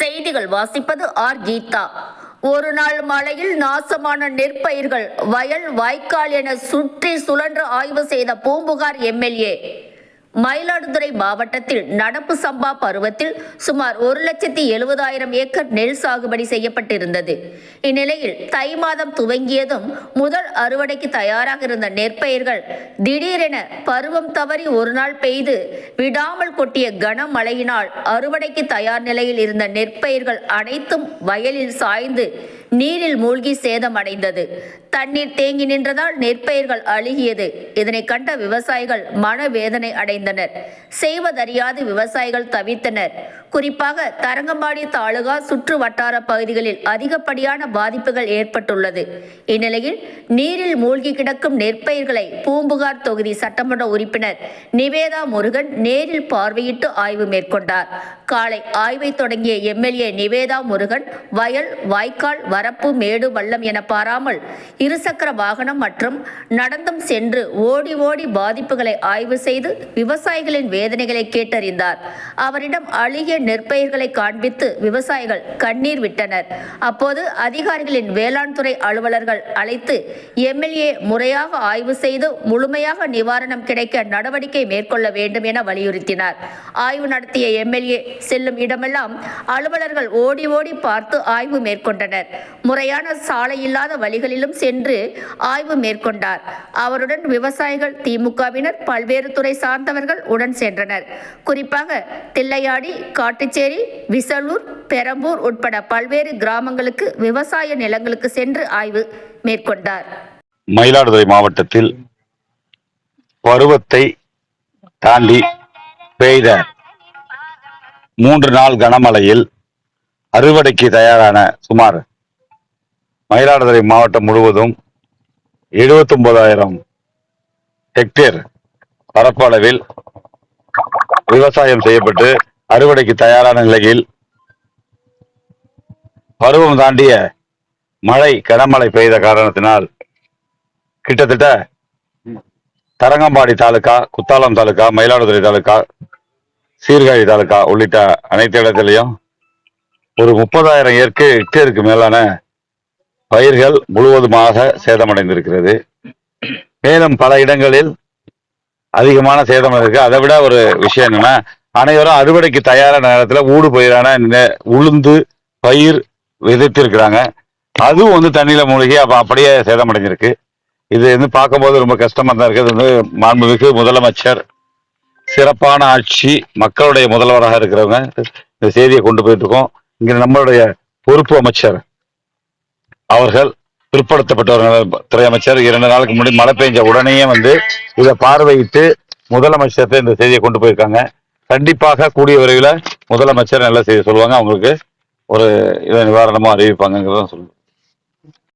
செய்திகள் வாசிப்பது ஆர். கீதா. ஒரு நாள் மழையில் நாசமான நெற்பயிர்கள் வயல் வாய்க்கால் என சுற்றி சுழன்று ஆய்வு செய்த பூம்புகார் எம்எல்ஏ. மயிலாடுதுறை மாவட்டத்தில் நடப்பு சம்பா பருவத்தில் சுமார் ஒரு லட்சத்தி எழுபதாயிரம் ஏக்கர் நெல் சாகுபடி செய்யப்பட்டிருந்தது. இந்நிலையில் தை மாதம் துவங்கியதும் முதல் அறுவடைக்கு தயாராக இருந்த நெற்பயிர்கள் திடீரென பருவம் தவறி ஒரு நாள் பெய்து விடாமல் கொட்டிய கனமழையினால் அறுவடைக்கு தயார் நிலையில் இருந்த நெற்பயிர்கள் அனைத்தும் வயலில் சாய்ந்து நீரில் மூழ்கி சேதமடைந்தது. தண்ணீர் தேங்கி நின்றதால் நெற்பயிர்கள் அழுகியது. இதனை கண்ட விவசாயிகள் மனவேதனை அடைந்தனர். செய்வதறியாது விவசாயிகள் தவித்தனர். குறிப்பாக தரங்கம்பாடி தாலுகா சுற்று வட்டார பகுதிகளில் அதிகப்படியான பாதிப்புகள் ஏற்பட்டுள்ளது. இந்நிலையில் நீரில் மூழ்கி கிடக்கும் நெற்பயிர்களை பூம்புகார் தொகுதி சட்டமன்ற உறுப்பினர் நிவேதா முருகன் நேரில் பார்வையிட்டு ஆய்வு மேற்கொண்டார். காலை ஆய்வை தொடங்கிய எம்எல்ஏ நிவேதா முருகன் வயல் வாய்க்கால் வரப்பு மேடு வள்ளம் என பாராமல் இருசக்கர வாகனம் மற்றும் நடந்தும் சென்று ஓடி ஓடி பாதிப்புகளை ஆய்வு செய்து விவசாயிகளின் வேதனைகளை கேட்டறிந்தார். அவரிடம் அழுகிய நெற்பயிர்களை காண்பித்து விவசாயிகள் கண்ணீர் விட்டனர். அப்போது அதிகாரிகளின் வேளாண் துறை அலுவலர்கள் அழைத்து எம்எல்ஏ முறையாக ஆய்வு செய்து முழுமையாக நிவாரணம் கிடைக்க நடவடிக்கை மேற்கொள்ள வேண்டும் என வலியுறுத்தினார். ஆய்வு நடத்திய எம்எல்ஏ செல்லும் இடமெல்லாம் அலுவலர்கள் ஓடி ஓடி பார்த்து ஆய்வு மேற்கொண்டனர். முறையான சாலை இல்லாத வழிகளிலும் சென்று ஆய்வு மேற்கொண்டார். அவருடன் விவசாயிகள் திமுகவினர் பல்வேறு துறை சார்ந்தவர்கள் உடன் சென்றனர். குறிப்பாக தில்லையாடி காட்டுச்சேரி விசலூர் பெரம்பூர் உட்பட பல்வேறு கிராமங்களுக்கு விவசாய நிலங்களுக்கு சென்று ஆய்வு மேற்கொண்டார். மயிலாடுதுறை மாவட்டத்தில் பருவத்தை தாண்டி பெய்த மூன்று நாள் கனமழையில் அறுவடைக்கு தயாரான சுமார் மயிலாடுதுறை மாவட்டம் முழுவதும் 79000 ஹெக்டேர் பரப்பளவில் விவசாயம் செய்யப்பட்டு அறுவடைக்கு தயாரான நிலையில் பருவம் தாண்டிய மழை கனமழை பெய்த காரணத்தினால் கிட்டத்தட்ட தரங்கம்பாடி தாலுக்கா குத்தாலம் தாலுக்கா மயிலாடுதுறை தாலுக்கா சீர்காழி தாலுக்கா உள்ளிட்ட அனைத்து இடத்திலையும் ஒரு முப்பதாயிரம் ஏற்கு ஹெக்டேருக்கு மேலான பயிர்கள் முழுவதுமாக சேதமடைந்திருக்கிறது. மேலும் பல இடங்களில் அதிகமான சேதம் இருக்கு. அதை விட ஒரு விஷயம் என்னன்னா அனைவரும் அறுவடைக்கு தயாரான நேரத்தில் ஊடு பயிரான உளுந்து பயிர் விதைத்திருக்கிறாங்க. அதுவும் வந்து தண்ணியில் மூழ்கி அப்போ அப்படியே சேதமடைஞ்சிருக்கு. இது வந்து பார்க்கும்போது ரொம்ப கஷ்டமாக தான் இருக்குது. வந்து மாண்புமிகு முதலமைச்சர் சிறப்பான ஆட்சி மக்களுடைய முதல்வராக இருக்கிறவங்க இந்த செய்தியை கொண்டு போயிட்டு இருக்கோம். இங்கே நம்மளுடைய பொறுப்பு அமைச்சர் அவர்கள் பிற்படுத்தப்பட்டவர்கள் துறை அமைச்சர். இரண்டு நாளுக்கு முன்னாடி மழை பெஞ்ச உடனேயே வந்து இதை பார்வையிட்டு முதலமைச்சர்கிட்ட இந்த செய்தியை கொண்டு போயிருக்காங்க. கண்டிப்பாக கூடிய விரைவில் முதலமைச்சர் நல்ல செய்தி சொல்லுவாங்க. அவங்களுக்கு ஒரு இதை நிவாரணமாக அறிவிப்பாங்கிறதான் சொல்லுவேன்.